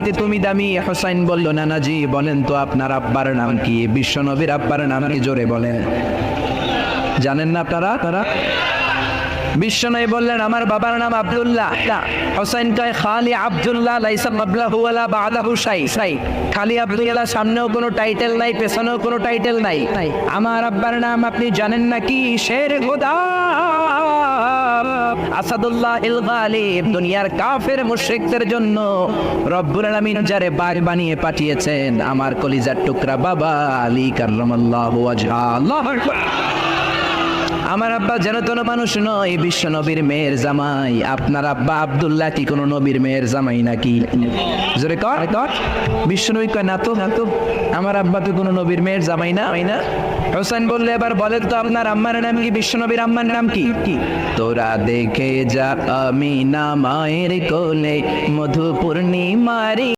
তুমি দামি, হোসাইন বলল নানাজি বলেন তো আপনার আব্বার নাম কি? বিশ্ব নবীর আব্বার নাম কি জোরে বলেন। জানেন না আপনারা? তারা বিশ্বনবী বললেন, আমার বাবার নাম আব্দুল্লাহ। হোসেন কয়, খালি আব্দুল্লাহ, লাইসা খালি আব্দুল্লাহ, সামনেও কোনো টাইটেল নাই, পেছনেও কোনো টাইটেল নাই। আমার আব্বার নাম আপনি জানেন নাকি, শের খোদা আসাদুল্লাহ ইল গালিব, দুনিয়ার কাফের মুশরিকদের জন্য রব্বুল আলামিন যারে বাঘ বানিয়ে পাঠিয়েছেন, আমার কলিজার টুকরা বাবা, আলী কার্রামাল্লাহু ওয়াজহা, আল্লাহু আকবার। আমার আব্বা যেন তেন মানুষ নয়, বিশ্ব নবীর মেয়ের জামাই। আপনার আব্বা আব্দুল্লাহ কি কোনো নবীর মেয়ের জামাই নাকি? জোরে কর বিশ্ব নবী কয় আমার আব্বা তো কোনো নবীর মেয়ের জামাই না। না হোসেন বললে, এবার বলেন তো আপনার আম্মার নাম কি, বিশ্ব নবীর আম্মার নাম কি? কি তোরা দেখে যা আমি না মায়ের কোলে মধু পূর্ণিমারি